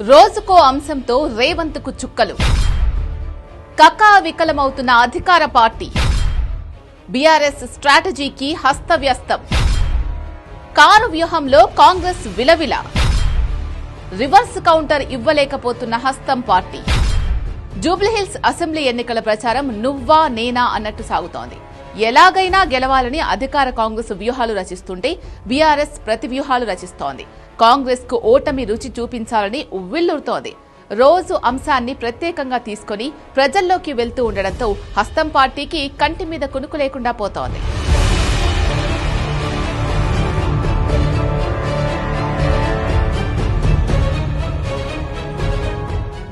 రోజుకో అంశంతో రేవంత్కు చుక్కలు. కకా వికలమవుతున్న అధికార పార్టీ. బీఆర్ఎస్ స్ట్రాటజీకి హస్తవ్యస్తం. కారు వ్యూహంలో కాంగ్రెస్ విలవిల. రివర్స్ కౌంటర్ ఇవ్వలేకపోతున్న హస్తం పార్టీ. జూబ్లీహిల్స్ అసెంబ్లీ ఎన్నికల ప్రచారం నువ్వా నేనా అన్నట్టు సాగుతోంది. ఎలాగైనా గెలవాలని అధికార కాంగ్రెస్ వ్యూహాలు రచిస్తుంటే బీఆర్ఎస్ ప్రతి వ్యూహాలు రచిస్తోంది. కాంగ్రెస్కు ఓటమి రుచి చూపించాలని ఉవ్విల్లుతోంది రోజు అంశాన్ని ప్రత్యేకంగా తీసుకొని ప్రజల్లోకి వెళ్తూ ఉండడంతో హస్తం పార్టీకి కంటి మీద కునుకు లేకుండా పోతోంది.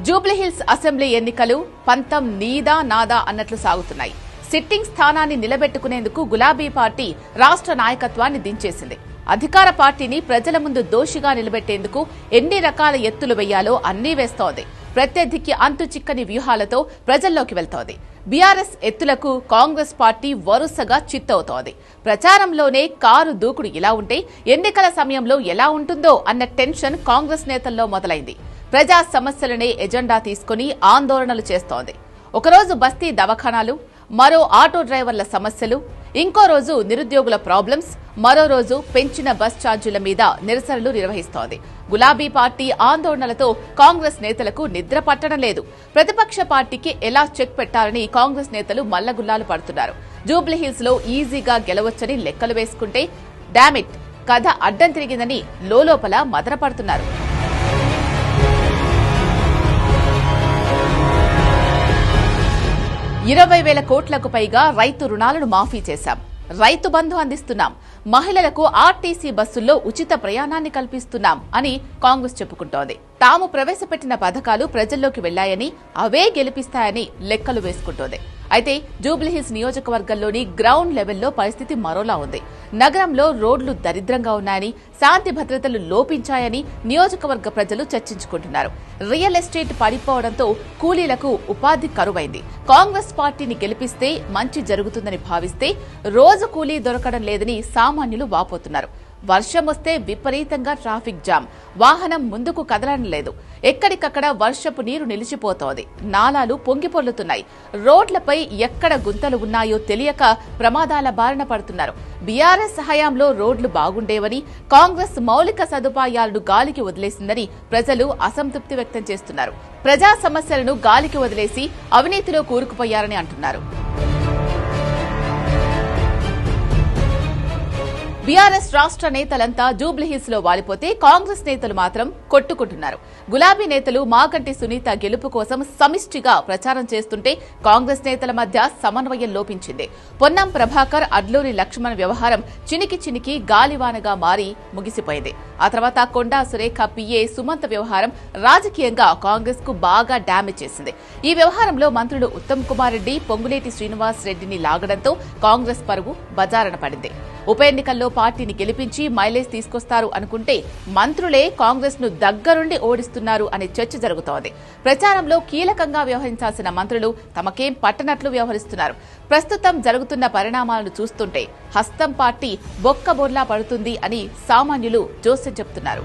జూబ్లీహిల్స్ అసెంబ్లీ ఎన్నికలు పంతం నీదా నాదా అన్నట్లు సాగుతున్నాయి. సిట్టింగ్ స్థానాన్ని నిలబెట్టుకునేందుకు గులాబీ పార్టీ రాష్ట్ర నాయకత్వాన్ని దించేసింది. అధికార పార్టీని ప్రజల ముందు దోషిగా నిలబెట్టేందుకు ఎన్ని రకాల ఎత్తులు వెయ్యాలో అన్నీ వేస్తోంది. ప్రత్యర్థికి అంతు చిక్కని వ్యూహాలతో ప్రజల్లోకి వెళ్తోంది. బీఆర్ఎస్ ఎత్తులకు కాంగ్రెస్ పార్టీ వరుసగా చిత్తవుతోంది. ప్రచారంలోనే కారు దూకుడు ఇలా ఉంటే ఎన్నికల సమయంలో ఎలా ఉంటుందో అన్న టెన్షన్ కాంగ్రెస్ నేతల్లో మొదలైంది. ప్రజా సమస్యలనే ఎజెండా తీసుకుని ఆందోళనలు చేస్తోంది. ఒకరోజు బస్తీ దవాఖానాలు మరో ఆటో డ్రైవర్ల సమస్యలు ఇంకో రోజు నిరుద్యోగుల ప్రాబ్లమ్స్ మరో రోజు పెంచిన బస్ ఛార్జీల మీద నిరసనలు నిర్వహిస్తోంది. గులాబీ పార్టీ ఆందోళనలతో కాంగ్రెస్ నేతలకు నిద్ర పట్టడం లేదు. ప్రతిపక్ష పార్టీకి ఎలా చెక్ పెట్టాలని కాంగ్రెస్ నేతలు మల్లగుల్లాలు పడుతున్నారు. జూబ్లీహిల్స్లో ఈజీగా గెలవచ్చని లెక్కలు వేసుకుంటే డామిట్ కథ అడ్డం తిరిగిందని లోలోపల మదనపడుతున్నారు. ఇరవై వేల కోట్లకు పైగా రైతు రుణాలను మాఫీ చేశాం. రైతు బంధు అందిస్తున్నాం. మహిళలకు ఆర్టీసీ బస్సుల్లో ఉచిత ప్రయాణాన్ని కల్పిస్తున్నాం అని కాంగ్రెస్ చెప్పుకుంటోంది. తాము ప్రవేశపెట్టిన పథకాలు ప్రజల్లోకి వెళ్ళాయని అవే గెలిపిస్తాయని లెక్కలు వేసుకుంటోంది. అయితే జూబ్లీహిల్స్ నియోజకవర్గంలోని గ్రౌండ్ లెవెల్లో పరిస్థితి మరోలా ఉంది. నగరంలో రోడ్లు దరిద్రంగా ఉన్నాయని శాంతి భద్రతలు లోపించాయని నియోజకవర్గ ప్రజలు చర్చించుకుంటున్నారు. రియల్ ఎస్టేట్ పడిపోవడంతో కూలీలకు ఉపాధి కరువైంది. కాంగ్రెస్ పార్టీని గెలిపిస్తే మంచి జరుగుతుందని భావిస్తే రోజు కూలీ దొరకడం లేదని సామాన్యులు వాపోతున్నారు. వర్షం వస్తే విపరీతంగా ట్రాఫిక్ జామ్. వాహనం ముందుకు కదలడం లేదు. ఎక్కడికక్కడ వర్షపు నీరు నిలిచిపోతోంది. నాలాలు పొంగిపొర్లుతున్నాయి రోడ్లపై ఎక్కడ గుంతలు ఉన్నాయో తెలియక ప్రమాదాల బారిన పడుతున్నారు. బీఆర్ఎస్ హయాంలో రోడ్లు బాగుండేవని కాంగ్రెస్ మౌలిక సదుపాయాలను గాలికి వదిలేసిందని ప్రజలు అసంతృప్తి వ్యక్తం చేస్తున్నారు. ప్రజా సమస్యలను గాలికి వదిలేసి అవినీతిలో కూరుకుపోయారని అంటున్నారు. బీఆర్ఎస్ రాష్ట్ర నేతలంతా జూబ్లీహిల్స్లో వాలిపోతే కాంగ్రెస్ నేతలు మాత్రం కొట్టుకుంటున్నారు. గులాబీ నేతలు మాగంటి సునీత గెలుపు కోసం సమిష్టిగా ప్రచారం చేస్తుంటే కాంగ్రెస్ నేతల మధ్య సమన్వయం లోపించింది. పొన్నం ప్రభాకర్ అడ్లూరి లక్ష్మణ్ వ్యవహారం చినికి చినికి గాలివానగా మారి ముగిసిపోయింది. ఆ తర్వాత కొండా సురేఖ పిఏ సుమంత్ వ్యవహారం రాజకీయంగా కాంగ్రెస్కు బాగా డ్యామేజ్ చేసింది. ఈ వ్యవహారంలో మంత్రులు ఉత్తమ్ కుమార్ రెడ్డి పొంగులేటి శ్రీనివాస్ రెడ్డిని లాగడంతో కాంగ్రెస్ పరువు బజారన పడింది. ఉప ఎన్నికల్లో పార్టీని గెలిపించి మైలేజ్ తీసుకొస్తారు అనుకుంటే మంత్రులే కాంగ్రెస్ను దగ్గరుండి ఓడిస్తున్నారు అనే చర్చ జరుగుతోంది. ప్రచారంలో కీలకంగా వ్యవహరించాల్సిన మంత్రులు తమకేం పట్టనట్లు వ్యవహరిస్తున్నారు. ప్రస్తుతం జరుగుతున్న పరిణామాలను చూస్తుంటే హస్తం పార్టీ బొక్కబోర్లా పడుతుంది అని సామాన్యులు జోస్యం చెప్తున్నారు.